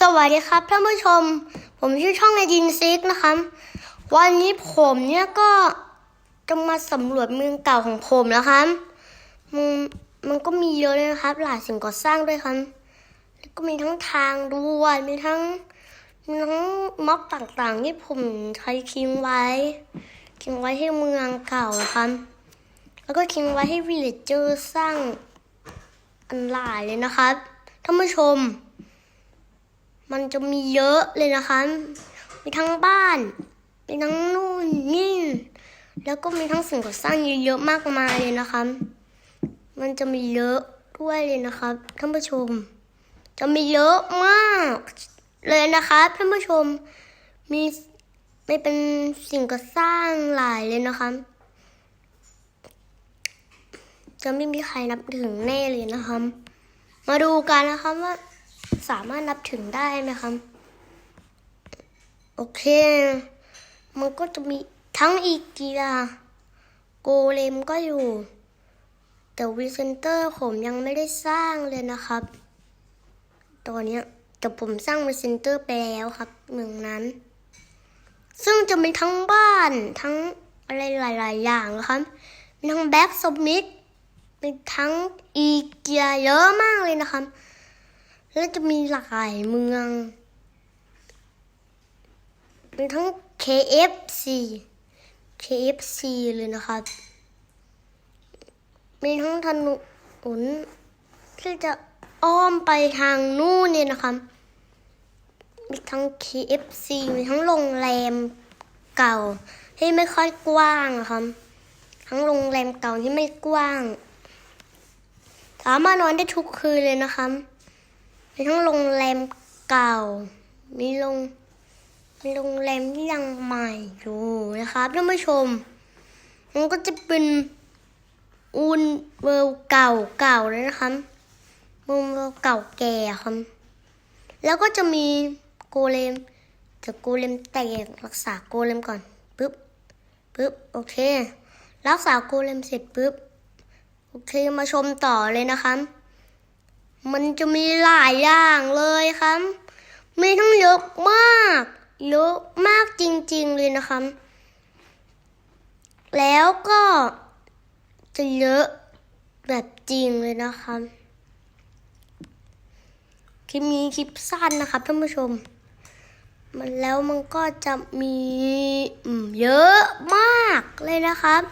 สวัสดีครับท่านผู้ชม ผมชื่อช่องไอดินซิกนะครับ วันนี้ผมเนี่ยก็จะมาสำรวจเมืองเก่าของผมแล้วครับมันมันก็มีเยอะเลยนะครับ หลายสิ่งก่อสร้างด้วยครับแล้วก็มีทั้งทางด่วนมีทั้งมีทั้งม็อบต่างๆ ที่ผมใช้ทิ้งไว้ทิ้งไว้ให้เมืองเก่าครับ แล้วก็ทิ้งไว้ให้วิลเลจเจอร์สร้างอันหลายเลยนะครับท่านผู้ชม มันจะมีเยอะเลยนะคะ มีทั้งบ้าน มีทั้งนู่นนี่ แล้วก็มีทั้งสิ่งก่อสร้างเยอะๆมากมายเลยนะคะ มันจะมีเยอะด้วยเลยนะครับท่านผู้ชม จะมีเยอะมากเลยนะครับท่านผู้ชม มีไม่เป็นสิ่งก่อสร้างหลายเลยนะคะ จะไม่มีใครนับถึงแน่เลยนะคะ มาดูกันนะคะว่า สามารถนับถึงได้ไหมครับ โอเค มันก็จะมีทั้งอีเกียโกเลมก็อยู่ แต่วีเซนเตอร์ผมยังไม่ได้สร้างเลยนะครับ ตอนนี้แต่ผมสร้างวีเซนเตอร์ไปแล้วครับเมืองนั้น ซึ่งจะมีทั้งบ้านทั้งอะไรหลาย ๆ อย่างนะครับ มีทั้งแบ็กสมิธมีทั้งอีเกียเยอะมากเลยนะครับ แล้วจะมีหลายเมือง มีทั้ง KFC KFC เลยนะครับ มีทั้งถนนที่จะอ้อมไปทางนู่นเนี่ยนะครับ มีทั้ง KFC มีทั้งโรงแรมเก่าที่ไม่ค่อยกว้างครับ ทั้งโรงแรมเก่าที่ไม่กว้าง สามารถนอนได้ทุกคืนเลยนะครับ มีทั้งโรงแรมเก่า มีโรงมีโรงแรมที่ยังใหม่อยู่นะครับท่านผู้ชม มันก็จะเป็นอูนเวลเก่าเก่าเลยนะครับมืองเวลเก่าแก่ครับ แล้วก็จะมีโกเลมจะโกเลมแตกรักษาโกเลมก่อนปึ๊บปึ๊บโอเค รักษาโกเลมเสร็จปึ๊บโอเคมาชมต่อเลยนะครับ มันจะมีหลายอย่างเลยครับ มีทั้งเยอะมากเยอะมากจริง ๆ เลยนะครับ แล้วก็จะเยอะแบบจริงเลยนะครับ คลิปนี้คลิปสั้นนะครับท่านผู้ชม มันแล้วมันก็จะมีเยอะมากเลยนะครับ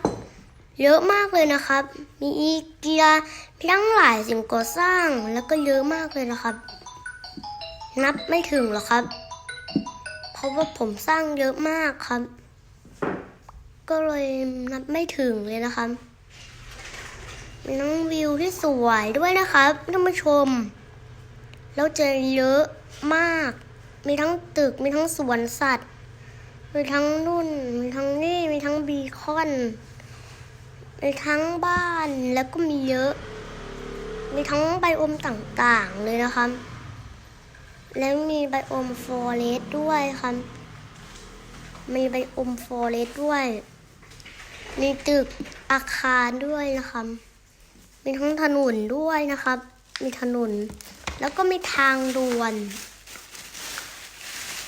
เยอะมากเลยนะครับ มีอีเกียมี ทั้งหลายสิ่งก่อสร้างแล้วก็เยอะมากเลยนะครับ นับไม่ถึงหรอกครับ เพราะว่าผมสร้างเยอะมากครับ ก็เลยนับไม่ถึงเลยนะครับมีน้องวิวที่สวยด้วยนะครับท่านผู้ชม แล้วเจอเยอะมาก มีทั้งตึกมีทั้งสวนสัตว์ มีทั้งนุ่น มีทั้งนี่ มีทั้งบีคอน มีทั้งบ้านแล้วก็มีเยอะ มีทั้งไบโอมต่างๆเลยนะครับ แล้วมีไบโอมฟอเรสด้วยครับ มีไบโอมฟอเรสด้วย มีตึกอาคารด้วยนะครับ มีทั้งถนนด้วยนะครับ มีถนน แล้วก็มีทางด่วน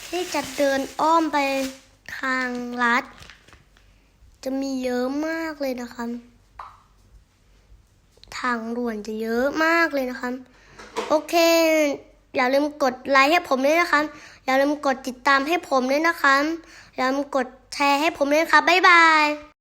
ที่จะเดินอ้อมไปทางลัด จะมีเยอะมากเลยนะครับ ทางด่วนจะเยอะมากเลยนะครับ โอเค อย่าลืมกดไลค์ให้ผมด้วยนะครับ อย่าลืมกดติดตามให้ผมด้วยนะครับ อย่าลืมกดแชร์ให้ผมด้วยนะครับบ๊ายบาย